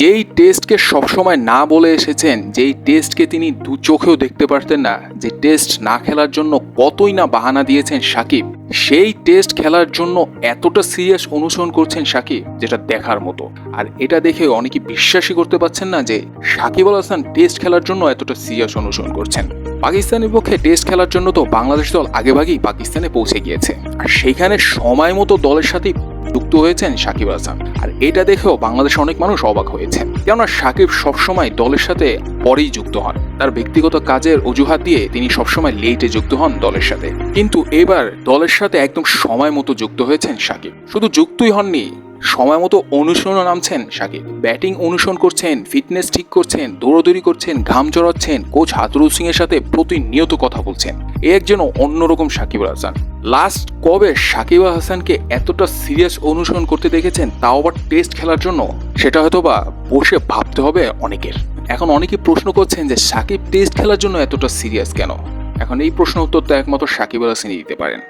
যেই টেস্টকে সবসময় না বলে এসেছেন, যেই টেস্টকে তিনি দু চোখেও দেখতে পারতেন না, যে টেস্ট না খেলার জন্য কতই না বাহানা দিয়েছেন সাকিব, সেই টেস্ট খেলার জন্য এতটা সিরিয়াস অনুসরণ করছেন সাকিব, যেটা দেখার মতো। আর এটা দেখে অনেকে বিশ্বাসই করতে পারছেন না যে সাকিব আল হাসান টেস্ট খেলার জন্য এতটা সিরিয়াস অনুসরণ করছেন। পাকিস্তানের পক্ষে টেস্ট খেলার জন্য তো বাংলাদেশ দল আগেভাগেই পাকিস্তানে পৌঁছে গিয়েছে। আর সেখানে সময় মতো দলের সাথে যুক্ত হয়েছেন সাকিব আল হাসান। আর এটা দেখেও বাংলাদেশে অনেক মানুষ অবাক হয়েছে কেননা সাকিব সবসময় দলের সাথে পরেই যুক্ত হন। তার ব্যক্তিগত কাজের অজুহাত দিয়ে তিনি সবসময় লেটে যুক্ত হন দলের সাথে। কিন্তু এবার দলের সাথে একদম সময় মতো যুক্ত হয়েছেন সাকিব। শুধু যুক্তই হননি, সময় মতো অনুশীলনে নামছেন সাকিব। ব্যাটিং অনুসরণ করছেন ফিটনেস ঠিক করছেন, দৌড়দৌড়ি করছেন, ঘাম চড়াচ্ছেন কোচ হাতুরুল সিং এর সাথে প্রতিনিয়ত কথা বলছেন। এ একজন অন্যরকম সাকিব হাসান। লাস্ট কবে সাকিব হাসানকে এতটা সিরিয়াস অনুসরণ করতে দেখেছেন, তাও আবার টেস্ট খেলার জন্য? সেটা হয়তো বা বসে ভাবতে হবে অনেকের। এখন অনেকে প্রশ্ন করছেন যে, সাকিব টেস্ট খেলার জন্য এতটা সিরিয়াস কেন? এখন এই প্রশ্ন উত্তর তো একমাত্র সাকিব আল হাসানই দিতে পারেন।